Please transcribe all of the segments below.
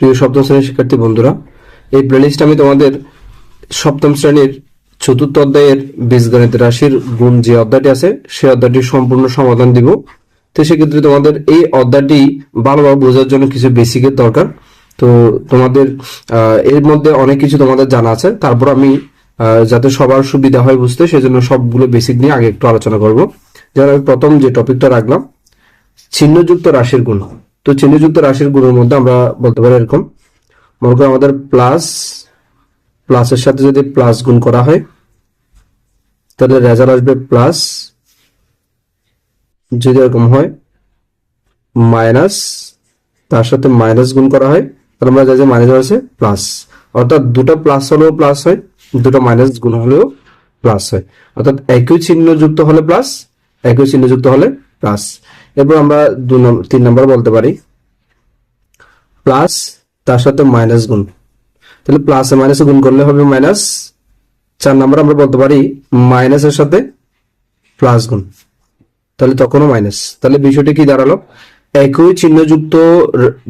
প্রিয় সপ্তম শ্রেণির শিক্ষার্থী বন্ধুরা, এই প্লেলিস্ট আমি তোমাদের সপ্তম শ্রেণির চতুর্থ অধ্যায়ের বীজগণিত রাশির গুণ যে অধ্যায়টি আছে, সেই অধ্যায়টির সম্পূর্ণ সমাধান দিব। তো সেক্ষেত্রে তোমাদের এই অধ্যায়টি ভালোভাবে বোঝার জন্য কিছু বেসিকের দরকার। তো তোমাদের এর মধ্যে অনেক কিছু তোমাদের জানা আছে। তারপর আমি যাতে সবার সুবিধা হয় বুঝতে, সেজন্য সবগুলো বেসিক নিয়ে আগে একটু আলোচনা করব। যেমন আমি প্রথম যে টপিকটা রাখলাম চিহ্নযুক্ত রাশির গুণ। তো চিহ্নযুক্ত রাশির গুণের মধ্যে আমরা বলতে পারি এরকম, মনে করো আমাদের প্লাস প্লাসের সাথে যদি প্লাস গুণ করা হয়, তাহলে রেজাল্ট আসবে প্লাস যদি এরকম হয় মাইনাস তার সাথে মাইনাস গুণ করা হয়, তাহলে আমরা যাই যে মাইনাস আছে প্লাস অর্থাৎ দুটো প্লাস হলেও প্লাস হয়, দুটো মাইনাস গুণ হলেও প্লাস হয়। অর্থাৎ একই চিহ্ন যুক্ত হলে প্লাস একই চিহ্ন যুক্ত হলে প্লাস এরপর আমরা দু নম্বর তিন নম্বর বলতে পারি। প্লাস, তার সাথে মাইনাস গুণ। তাহলে প্লাসে মাইনাসে গুণ করলে হবে মাইনাস। চার নম্বর আমরা বলতে পারি, মাইনাসের সাথে প্লাস গুণ। তাহলে তখনও মাইনাস। তাহলে বিষয়টি কি দাঁড়াল? একই চিহ্নযুক্ত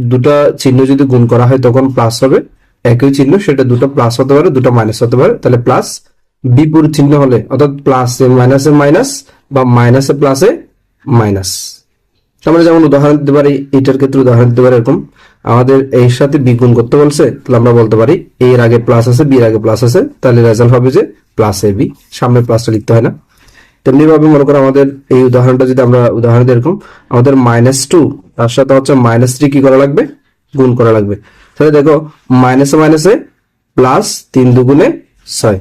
দুটা চিহ্ন যদি গুণ করা হয়, তখন প্লাস হবে। একই চিহ্ন, সেটা দুটো প্লাস হতে পারে, দুটো মাইনাস হতে পারে। তাহলে প্লাস বিপরীত চিহ্ন হলে, অর্থাৎ প্লাসে মাইনাসে মাইনাস বা মাইনাসে প্লাসে মাইনাস। আমরা যেমন উদাহরণ দিতে পারি, এটার ক্ষেত্রে উদাহরণ দিতে পারি এরকম। আমাদের এর সাথে বিগুণ করতে বলছে, তাহলে আমরা বলতে পারি এ এর আগে প্লাস আছে বি এর আগে প্লাস আছে, তাহলে রেজাল্ট হবে যে প্লাস এ বি সামনে প্লাসটা লিখতে হয় না। তেমনি ভাবে মনে করো আমাদের এই উদাহরণটা যদি আমরা উদাহরণ এরকম, আমাদের মাইনাস টু তার সাথে হচ্ছে মাইনাস থ্রি কি করা লাগবে? গুণ করা লাগবে। তাহলে দেখো মাইনাসে মাইনাসে প্লাস তিন দুগুণে ছয়।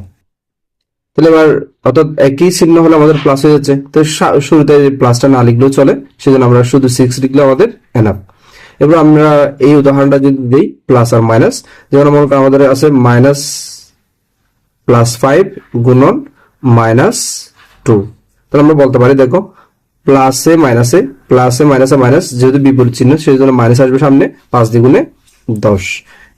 তাহলে এবার অর্থাৎ একই চিহ্ন হলে আমাদের প্লাস হয়ে যাচ্ছে। তো শুরুতে প্লাসটা না লিখলেও চলে, সেজন্য আমরা শুধু সিক্স লিখলে আমাদের এনাফ এবার আমরা এই উদাহরণটা যদি দিই প্লাস আর মাইনাস যেমন মনে আমাদের আছে মাইনাস প্লাস ফাইভ গুণন মাইনাস টু তাহলে আমরা বলতে পারি, দেখো প্লাসে মাইনাসে প্লাসে মাইনাসে মাইনাস যেহেতু বিপরীত চিহ্ন সেই জন্য মাইনাস আসবে সামনে, পাঁচ দ্বিগুণে দশ।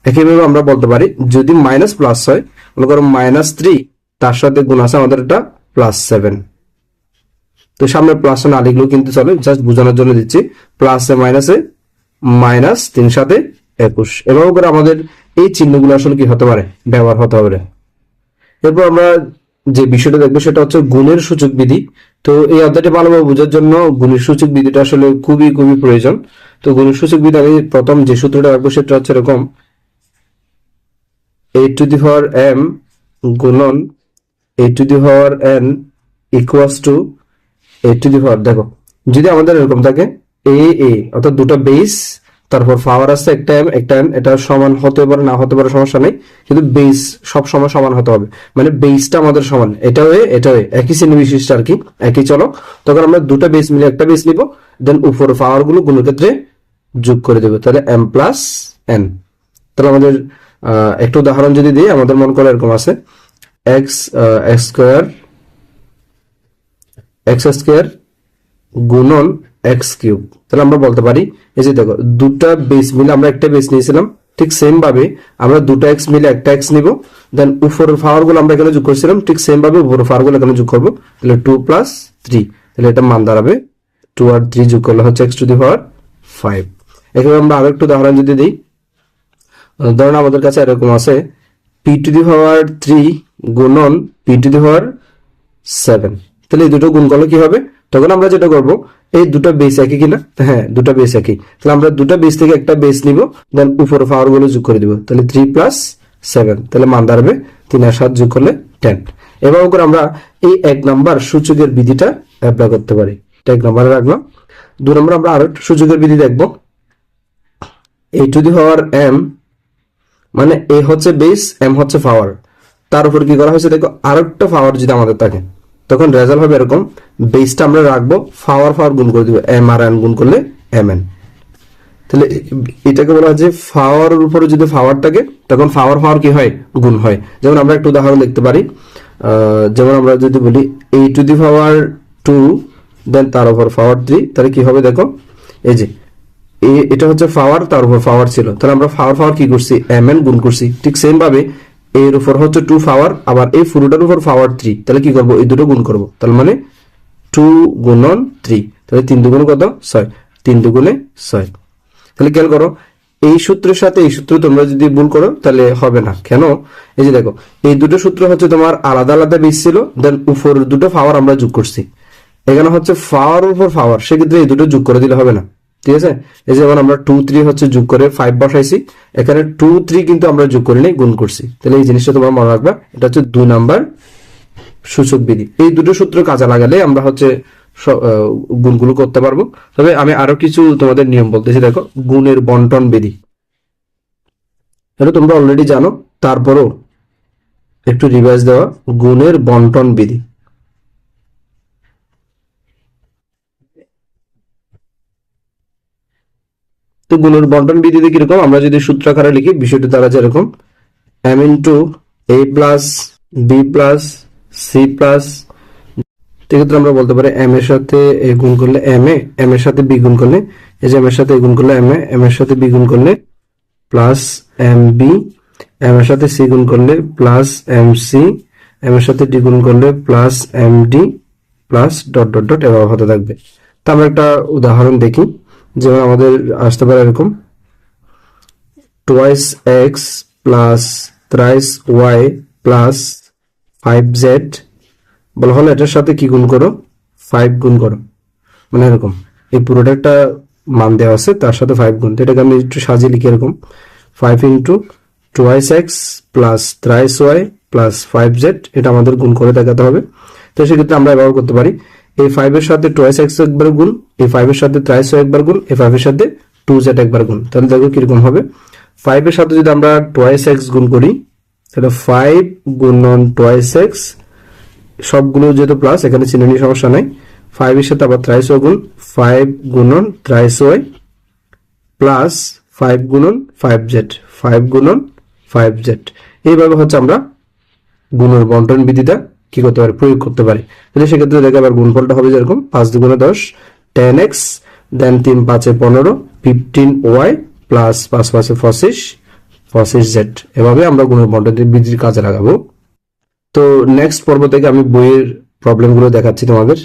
একইভাবে আমরা বলতে পারি, যদি মাইনাস প্লাস হয়, মনে করো মাইনাস থ্রি তার সাথে গুণ আছে আমাদের এটা প্লাস সেভেন তো সামনে প্লাস না লিখলেও কিন্তু চলে জাস্ট বোঝানোর জন্য দিচ্ছি প্লাসে মাইনাসে মাইনাস তিন সাথে একুশ। এভাবে করে আমাদের এই চিহ্নগুলো আসলে কি হতে পারে? ব্যবহার হতে পারে এরপর আমরা যে বিষয়টা দেখব সেটা হচ্ছে গুণের সূচক বিধি। তো এই অধ্যায়টি ভালোভাবে বোঝার জন্য গুণের সূচক বিধিটা আসলে খুবই খুবই প্রয়োজন। তো গুণের সূচক বিধি আমি প্রথম যে সূত্রটা রাখব সেটা হচ্ছে এরকম eight to the power M গুণন eight to the power N equals to eight to the power দেখো, যদি আমাদের এরকম থাকে এ এ অর্থাৎ দুটো বেস তারপর পাওয়ার আছে একটা এম একটা এন এটা সমান হতে পারে, না হতে পারে সমস্যা নেই, কিন্তু বেস সব সময় সমান হতে হবে। মানে বেসটা আমাদের সমান এটাও এ এটাও এ একই শ্রেণি বিশিষ্ট আর কি, একই চলো। তখন আমরা দুটো বেস মিলে একটা বেস নিব দেন উপর পাওয়ারগুলো গুলোর ক্ষেত্রে যোগ করে দেবো, তাহলে এম প্লাস এন তাহলে আমাদের একটা উদাহরণ যদি দিই, আমাদের মন করে এরকম আছে। X x square x square গুণন এক্স কিউব তাহলে আমরা বলতে পারি, এই যে দেখো, দুটা বেস মিলে আমরা একটা বেস নিয়েছিলাম, ঠিক সেম ভাবে আমরা দুটো এক্স মিলে একটা এক্স নিব দেন উপরের পাওয়ারগুলো আমরা এখানে যোগ করেছিলাম, ঠিক সেম ভাবে উপরের পাওয়ারগুলো এখানে যোগ করব, তাহলে টু প্লাস থ্রি তাহলে এটা মান দাঁড়াবে টু আর থ্রি যোগ করলে হচ্ছে x to the power five এখানে আমরা আরও একটু উদাহরণ যদি দিই ধরুন আমাদের কাছে এরকম আছে P to the power three গুণন P to the power seven তাহলে এই দুটো গুণ করলে কি হবে? তখন আমরা যেটা করব, এই দুটো বেস একই কিনা? হ্যাঁ দুটো বেস একই। তাহলে আমরা দুটো বেস থেকে একটা বেস নিব দেন উপরে পাওয়ারগুলো যোগ করে দিব। তাহলে থ্রি প্লাস সেভেন তাহলে মান দাঁড়াবে তিন আর সাত যোগ করলে টেন এভাবে করে আমরা এই এক নাম্বার সূচকের বিধিটা অ্যাপ্লাই করতে পারি। এক নম্বরে রাখলাম। দু নম্বর আমরা আরও সূচকের বিধি দেখব। এই টু দি পাওয়ার এম মানে এ হচ্ছে বেস এম হচ্ছে পাওয়ার তার উপর কি করা হয়েছে? দেখো, আরেকটা পাওয়ার যদি আমাদের থাকে, তখন রেজাল্ট হবে এরকম বেসটা আমরা রাখব পাওয়ার পাওয়ার গুণ করে দিব এম আর এন গুণ করলে এম এন তাহলে এটাকে বলা হয় যে পাওয়ারের উপরে যদি পাওয়ার থাকে, তখন পাওয়ার পাওয়ার কি হয়? গুণ হয়। যেমন আমরা একটা উদাহরণ দেখতে পারি যেমন আমরা যদি বলি এই টু দি পাওয়ার টু দেন তার উপর পাওয়ার থ্রি তাহলে কি হবে? দেখো, এই যে এটা হচ্ছে পাওয়ার তার উপর পাওয়ার ছিল। তাহলে আমরা পাওয়ার পাওয়ার কি করছি? এম, এন গুণ করছি। ঠিক সেম ভাবে এর উপর হচ্ছে টু পাওয়ার আবার এই পুরোটার উপর পাওয়ার থ্রি তাহলে কি করব? এই দুটো গুণ করব। তাহলে মানে টু গুণন থ্রি তাহলে তিন দুগুণে কত? ছয়। তিন দুগুণে ছয়। তাহলে খেয়াল করো, এই সূত্রের সাথে এই সূত্র তোমরা যদি ভুল করো, তাহলে হবে না। কেন? এই যে দেখো, এই দুটো সূত্র হচ্ছে তোমার আলাদা আলাদা বেস ছিল দেন উপর দুটো পাওয়ার আমরা যোগ করছি। এখানে হচ্ছে পাওয়ার উপর পাওয়ার সেক্ষেত্রে এই দুটো যোগ করে দিলে হবে না। ঠিক আছে? এই যেমন আমরা টু থ্রি হচ্ছে যোগ করে ফাইভ বসাইছি। এখানে টু থ্রি কিন্তু আমরা যোগ করে নেই গুণ করছি। তাহলে এই জিনিসটা তোমার মনে রাখবা, এটা হচ্ছে দুই নাম্বার সূচক বিধি। এই দুটো সূত্র কাজে লাগালে আমরা হচ্ছে গুণগুলো করতে পারব। তবে আমি আরও কিছু তোমাদের নিয়ম বলতেছি, দেখো, গুণের বন্টন বিধি। এটা তোমরা অলরেডি জানো, তারপরও একটু রিভাইজ দেওয়া, গুণের বন্টন বিধি। তো গুণের বন্টন বিধিতে কীরকম? আমরা যদি সূত্র আকারে লিখি, বিষয়টি তারা যেরকম M into A plus B plus C plus সেক্ষেত্রে আমরা বলতে পারি এম এর সাথে এ গুণ করলে এম এ এম এর সাথে বি গুণ করলে, এই যে এম এর সাথে এ গুণ করলে এম এ এম এর সাথে বি গুণ করলে প্লাস এম বি এম এর সাথে সি গুণ করলে প্লাস এম সি এম এর সাথে ডি গুণ করলে plus M D plus dot dot dot এভাবে হতে থাকবে। তো আমরা একটা উদাহরণ দেখি। যেমন আমাদের আসতে পারে এরকম? Twice x plus thrice y plus five z বলা হলো এটার সাথে কি গুণ করো? ফাইভ গুণ করো। মানে এরকম। এই পুরোটা একটা মান দেওয়া আছে, তার সাথে ফাইভ গুণ। এটাকে আমি একটু সাজিয়ে লিখি এরকম। Five into twice x plus thrice y plus five z এটা আমাদের গুণ করে দেখাতে হবে। তো সেক্ষেত্রে আমরা ব্যবহার করতে পারি। এই ফাইভের সাথে টোয়াইস এক্স একবার গুণ এই ফাইভের সাথে ওয়াই একবার গুণ এই ফাইভের সাথে টু জেড একবার গুণ। তাহলে দেখো কীরকম হবে। ফাইভের সাথে যদি আমরা টোয়াইস এক্স গুণ করি, তাহলে ফাইভ গুণন টোয়াইস এক্স সবগুলো যেহেতু প্লাস এখানে চিহ্ন নিয়ে সমস্যা নাই। ফাইভ এর সাথে আবার থ্রাইস গুণ ফাইভ গুণন ওয়াই প্লাস ফাইভ গুণন ফাইভ জেড ফাইভ গুণন ফাইভ জেড এইভাবে হচ্ছে আমরা গুণের বন্টন বিধিটা। কি করতে পারে, প্রয়োগ করতে পারি। তাহলে সেক্ষেত্রে দেখে আবার গুণফলটা হবে যেরকম পাঁচ দুগুণে দশ টেন এক্স দেন তিন পাঁচে পনেরো ফিফটিন ওয়াই প্লাস পাঁচ পাঁচে পঁচিশ পঁচিশ জেড এভাবে আমরা গুণফলটা বৃদ্ধির কাজে লাগাবো। তো নেক্সট পর্ব থেকে আমি বইয়ের প্রবলেমগুলো দেখাচ্ছি তোমাদের।